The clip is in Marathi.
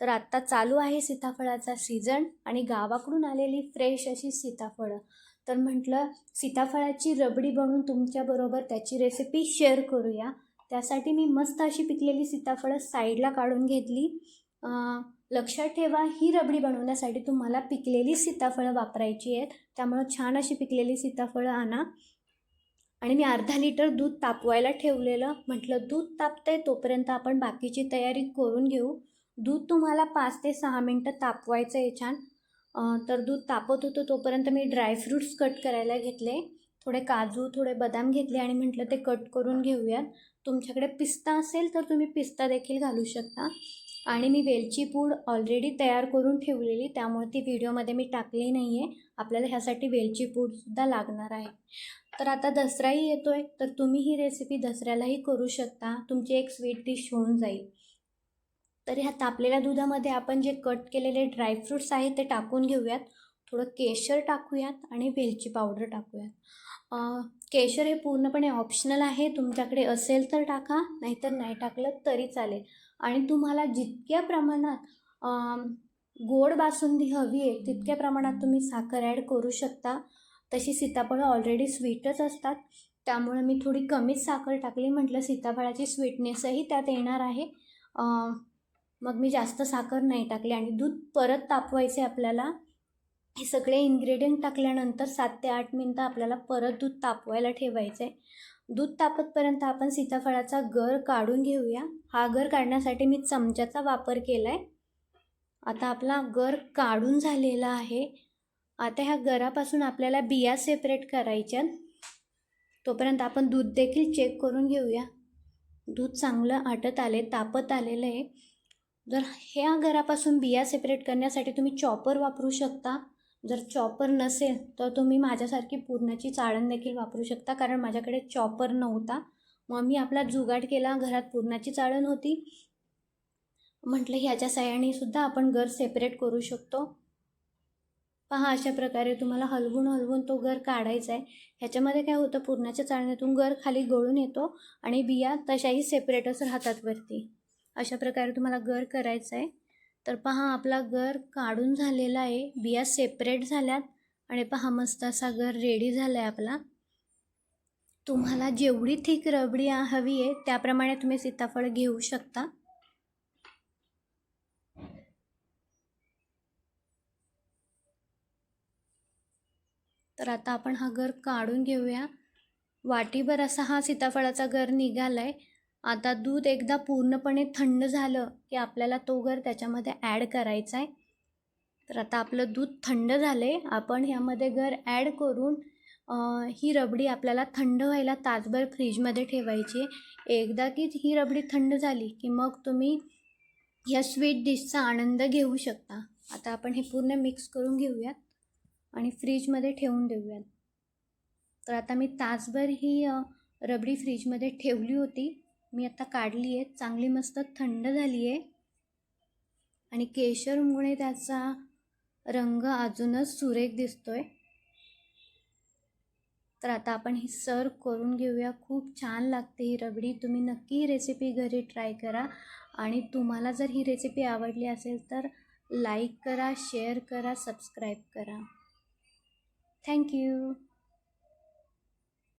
तर आत्ता चालू आहे सीताफळाचा सीझन आणि गावाकडून आलेली फ्रेश अशी सीताफळं. तर म्हटलं सीताफळाची रबडी बनवून तुमच्याबरोबर त्याची रेसिपी शेअर करूया. त्यासाठी मी मस्त अशी पिकलेली सीताफळं साईडला काढून घेतली. लक्षात ठेवा ही रबडी बनवण्यासाठी तुम्हाला पिकलेली सीताफळं वापरायची आहेत. त्यामुळं छान अशी पिकलेली सीताफळं आणा. आणि मी अर्धा लिटर दूध तापवायला ठेवलेलं. म्हटलं दूध तापतंय तोपर्यंत आपण बाकीची तयारी करून घेऊ. दूध तुम्हाला पाच ते सहा मिनटं तापवायचं आहे छान. तर दूध तापत होतं तोपर्यंत मी ड्रायफ्रूट्स कट करायला घेतले. थोडे काजू थोडे बदाम घेतले आणि म्हटलं ते कट करून घेऊयात. तुमच्याकडे पिस्ता असेल तर तुम्ही पिस्ता देखील घालू शकता. आणि मी वेलची पूड ऑलरेडी तयार करून ठेवलेली त्यामुळे ती व्हिडिओमध्ये मी टाकली नाही आहे आपल्याला ह्यासाठी वेलची पूडसुद्धा लागणार आहे. तर आता दसराही येतो आहे तर तुम्ही ही रेसिपी दसऱ्यालाही करू शकता. तुमची एक स्वीट डिश होऊन जाईल. तर ह्या तापलेल्या दुधामध्ये आपण जे कट केलेले ड्रायफ्रूट्स आहेत ते टाकून घेऊयात. थोडं केशर टाकूयात आणि वेलची पावडर टाकूयात. केशर हे पूर्णपणे ऑप्शनल आहे. तुमच्याकडे असेल तर टाका नाहीतर नाही टाकलं तरी चालेल. आणि तुम्हाला जितक्या प्रमाणात गोड बासुंदी हवी आहे तितक्या प्रमाणात तुम्ही साखर ॲड करू शकता. तशी सीताफळं ऑलरेडी स्वीटच असतात. त्यामुळे मी थोडी कमीच साखर टाकली. म्हटलं सीताफळाची स्वीटनेसही त्यात येणार आहे. मग मी जास्त साखर नाही टाकली आणि दूध परत तापवायचे आपल्याला हे सगळे इन्ग्रेडियंट टाकल्यानंतर सात ते आठ मिनटं आपल्याला परत दूध तापवायला ठेवायचं आहे दूध तापतपर्यंत आपण सीताफळाचा गर काढून घेऊया. हा गर काढण्यासाठी मी चमच्याचा वापर केला आहे आता आपला गर काढून झालेला आहे. आता ह्या गरापासून आपल्याला बिया सेपरेट करायच्या तोपर्यंत आपण दूध देखील चेक करून घेऊया. दूध चांगलं आटत आले तापत आलेलं आहे. जर ह्या घरापासून बिया सेपरेट करण्यासाठी तुम्ही चॉपर वापरू शकता. जर चॉपर नसेल तर तुम्ही माझ्यासारखी पूर्णाची चाळण देखील वापरू शकता कारण माझ्याकडे चॉपर नव्हता. मग मी आपला जुगाड केला घरात पूर्णाची चाळण होती. म्हटलं ह्याच्या साह्याने सुद्धा आपण घर सेपरेट करू शकतो. पहा अशा प्रकारे तुम्हाला हलवून हलवून तो घर काढायचा आहे. ह्याच्यामध्ये काय होतं पूर्णाच्या चाळणीतून घर खाली गळून येतो आणि बिया तशाही सेपरेटच राहतात वरती. अशा प्रकारे तुम्हाला गर करायचं आहे. तर पहा आपला गर काढून झालेला आहे. बिया सेपरेट झाल्यात आणि पहा मस्त असा गर रेडी झाला आहे आपला. तुम्हाला जेवढी थिक रबडी हवी आहे त्याप्रमाणे तुम्ही सीताफळ घेऊ शकता. तर आता आपण हा गर काढून घेऊया. वाटीभर असा हा सीताफळाचा गर निघाला आहे आता दूध एकदा पूर्णपणे थंड झालं की आपल्याला तो गर त्याच्यामध्ये ॲड करायचा आहे तर आता आपलं दूध थंड झालं आहे आपण ह्यामध्ये गर ॲड करून ही रबडी आपल्याला थंड व्हायला तासभर फ्रीजमध्ये ठेवायची आहे. एकदा की ही रबडी थंड झाली की मग तुम्ही ह्या स्वीट डिशचा आनंद घेऊ शकता. आता आपण हे पूर्ण मिक्स करून घेऊयात आणि फ्रीजमध्ये ठेवून देऊयात. तर आता मी तासभर ही रबडी फ्रीजमध्ये ठेवली होती. मी आता काढली आहे चांगली मस्त थंड झाली आहे आणि केशरमुळे त्याचा रंग अजूनच सुरेख दिसतोय. तर आता आपण ही सर्व करून घेऊया. खूप छान लागते ही रबडी. तुम्ही नक्की ही रेसिपी घरी ट्राय करा. आणि तुम्हाला जर ही रेसिपी आवडली असेल तर लाईक करा शेअर करा सबस्क्राईब करा. थँक्यू